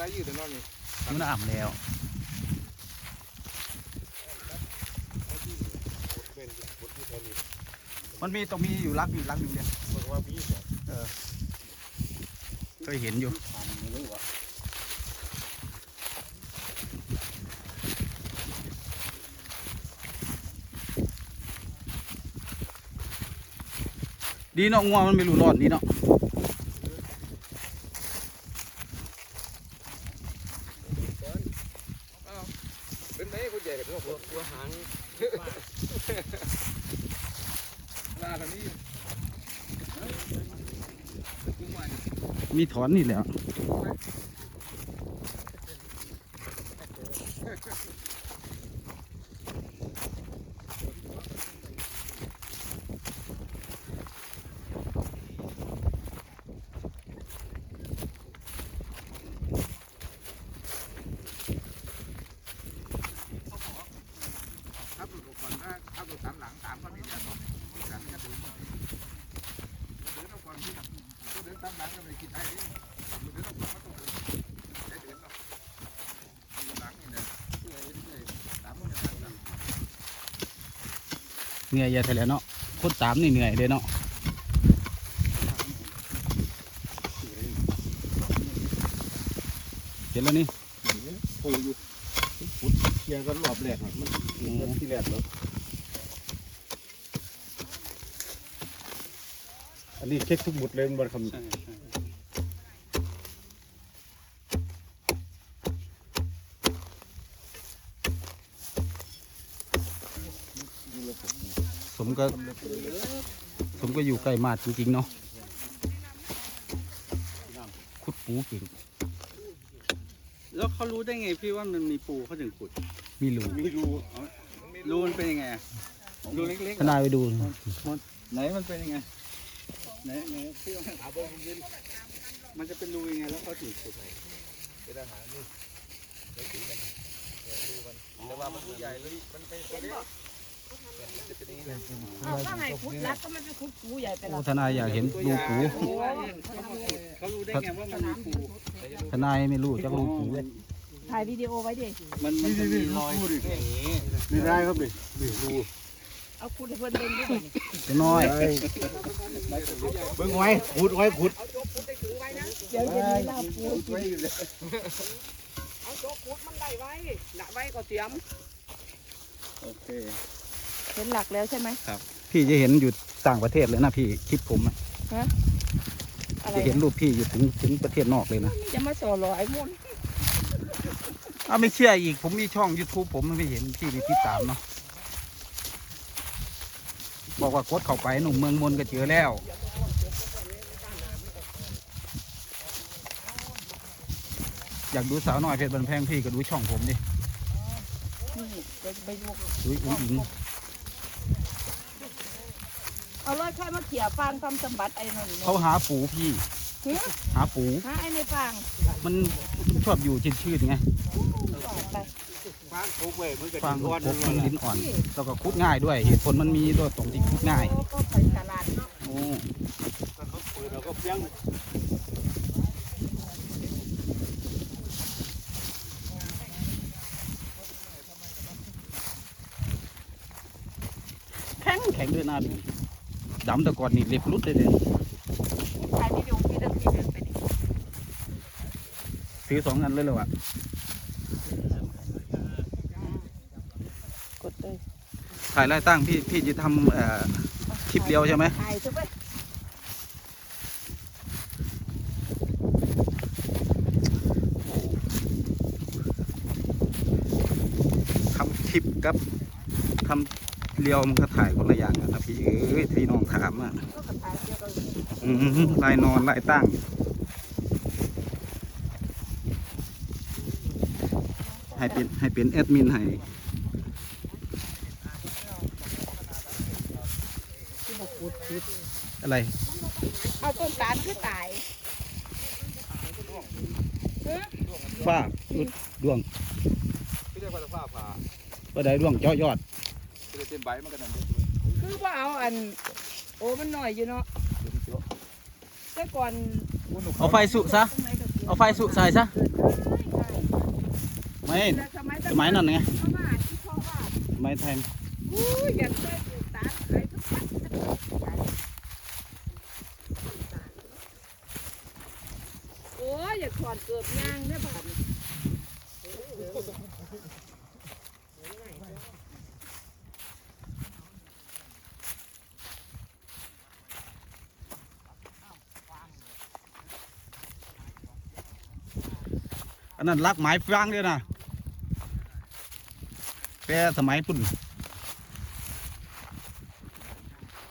อะไรยืดแต่นอนนี่มันอ่ำแล้วเป็นบทที่แทนนี่มันมีต้องมีอยู่รักอยู่รักอยู่เนี่ยบอกว่าพี่เนี่ยเคยเห็นอยู่ทำไม่รู้ว่าดีเนาะงัวมันไม่รู้รอดดีเนาะ เป็นไหนคนใหญ่กับตัวหัวหัวหางลากันนี่ มีถอนนี่แหละ ครับหลุดก่อนนะครับหลุดตามหลังตามกันนี่เนี่ยหลังจะเดินเดินเอาก่อนที่ เดินตามหลังก็ไม่คิดได้ดิเดินเอาก่อนก็ต้องเดินได้เดินเนาะหลังนี่เนี่ยเรื่อยๆตามมันจะตามหลังเหนื่อยอย่าทะเลเนาะคนตามนี่เหนื่อยเลยเนาะเห็นแล้วนี่โอ้ยพุดเคลียร์กันรอบแรกมันมันที่แรกแล้ว อันนี้เช็คทุกบุตรเลยมันคำสมก็สมก็อยู่ใกล้มาดจริงๆเนาะขุดปูเก่งแล้วเขารู้ได้ไงพี่ว่ามันมีปูเขาถึงขุดมีรูไม่รู้รูมันเป็นยังไงอะรูเล็กทนายไปดูๆไหนมันเป็นยังไง ไหนไหนพี่ว่ามันจะเป็นรูยังไงแล้วเขาถึงขุดเป็นอาหารนี่ไม่ถึงกันดูมันแต่ว่ามันตัวใหญ่เลยมันเป็นตัวเล็กจะเป็นยังไงเอาก็ให้คุดรักก็ไม่ไปคุดปูใหญ่ไปหรโอ้อกทนายอยากเห็นรูปูโอ้ยเขามาขุดเขารู้ได้ไงว่ามันมีปูทนายไม่รู้จักรูปูถ่ายวิดีโอไว้ดิมันมันจะมีรอยไม่ได้ครับนี่นี่ดู เอาคุดให้เพื่อนเล่นด้วยนี่จะน้อยเบิ่งไว้ขุดไว้ขุดเดี๋ยวจะมีลาบปูไว้เลยเอาโจ๊กคุดมันได้ไว้หนักไว้ก็เตรียมโอเคเห็นหลักแล้วใช่ไหมพี่จะเห็นอยู่ต่างประเทศเลยนะพี่คลิปผมอะอะไรจะเห็นรูปพี่อยู่ถึงถึงประเทศนอกเลยนะจะมาสอหรอไอ้มุ่นอ้าวไม่เชื่ออีกผมมีช่อง YouTube ผมไม่เห็นพี่มีติดตามเนาะ บอกว่ากดเข้าไปหนุ่มเมืองมนก็เจอแล้วอยากดูสาวน้อยเพชรบันแพงพี่ก็ดูช่องผมดินี่เดี๋ยวจะไปดูดูอุ้งอิงเอาเลยค่อยมาเขี่ยฟางทำสมบัติไอ้นั่นเขาหาปูพี่เฮ้ยหาปู หาไอ้ในฟาง มันชอบอยู่ชื้นๆไง ไปฟางขุดไว้มันก็ฟางอ่อนกบมันลิ้นอ่อนแล้วก็คุดง่ายด้วย เหตุผลมันมีด้วยตรงที่คุดง่ายโอ้ก็ไปตลาดเนาะโอ้เขาเปิดเราก็เพียงแข็งแข็งด้วยนะพี่ดำแต่ก่อนนี่เล็บรุดเลยเลยถ่ายวิดีโอพี่เดินพี่เดินไปดิซื้อสองอันเลยเลยวะ กดเลย ถ่ายไล่ตั้งพี่พี่จะทำเอ่อคลิปเดียวใช่ไหมถ่ายใช่ไหมทำคลิปกับทำเรียวมันก็ถ่ายคนละอย่างนะพี่เอ้ยที่น้องถามอะอืมลายนอนลายตั้งให้เป็นให้เป็นแอดมินให้ ที่บ อกคุดคุดอะไร เอาต้นตาลคือตายเฮ้ยฟ้าอุดดวงไม่ได้ว่าฟ้าผ่าก็ได้ดวงเจาะยอดไม่ได้เต็มใบมันก็นั่นคือว่าเอาอัน โอ้มันหน่อยอยู่เนาะแต่ก่อนเอาไฟสุซะตรงไหนก็เสียเอาไฟสุใส่ซะ ไม่แต่สมัยสมัยนั้นไงเขามาที่พ่อว่าสมัยแทนอู้ยอยากได้ปลูกตาลขายทุกวันโอ้ยอยากถอนเกือบยางได้ป่ะอันนั้นรักไม้ฟางด้วยนะแปรสมัยพุ่น